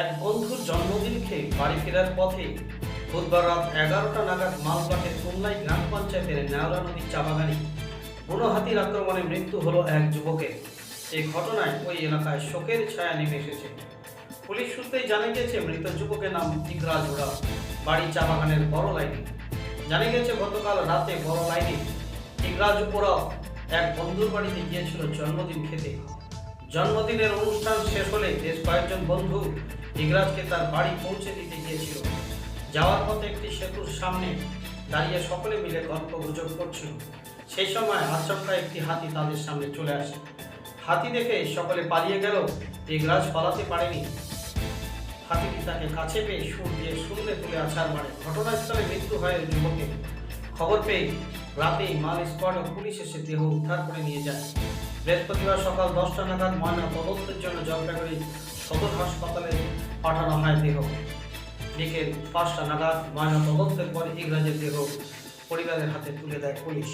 এক বন্ধুর জন্মদিন খেয়ে বাড়ি ফেরার পথে বুধবার রাত এগারোটা নাগাদ মালবাহের কমলাই গ্রাম পঞ্চায়েতের নেওলা নদীর চাবাগানি বুনো হাতির আক্রমণে মৃত্যু হলো এক যুবকের। এই ঘটনায় ওই এলাকায় শোকের ছায়া নেমে এসেছে। পুলিশ সূত্রেই জানা গেছে মৃত যুবকের নাম ইকরাজ ওরা। বাড়ি চাবাগানের বড় লাইনে। জানা গেছে গতকাল রাতে বড় লাইনে ইকরাজ ওরা এক বন্ধুর বাড়িতে গিয়েছিল জন্মদিন খেতে। জন্মদিনের অনুষ্ঠান শেষ হলে বেশ কয়েকজন বন্ধু ইংরাজকে তার বাড়ি পৌঁছে দিতে গিয়েছিল। যাওয়ার পথে একটি সেতুর সামনে দাঁড়িয়ে সকলে মিলে গল্প গুজব করছিল। সেই সময় আচমকা একটি হাতি তাদের সামনে চলে আসে। হাতি দেখে সকলে পালিয়ে গেল ইংরাজ পালাতে পারেনি। হাতিটি তাকে কাছে পেয়ে সুর দিয়ে শুনলে তুলে আছাড় মারে। ঘটনাস্থলে মৃত্যু হয় যুবকের। খবর পেয়ে রাতেই মাল স্কোয়াড ও পুলিশ এসে দেহ উদ্ধার করে নিয়ে যায়। বৃহস্পতিবার সকাল দশটা নাগাদ ময়না তদন্তের জন্য জলপাইগুড়ি সদর হাসপাতালে পাঠানো হয় দেহ। বিকেল পাঁচটা নাগাদ ময়না তদন্তের পর ইংরাজের দেহ পরিবারের হাতে তুলে দেয় পুলিশ।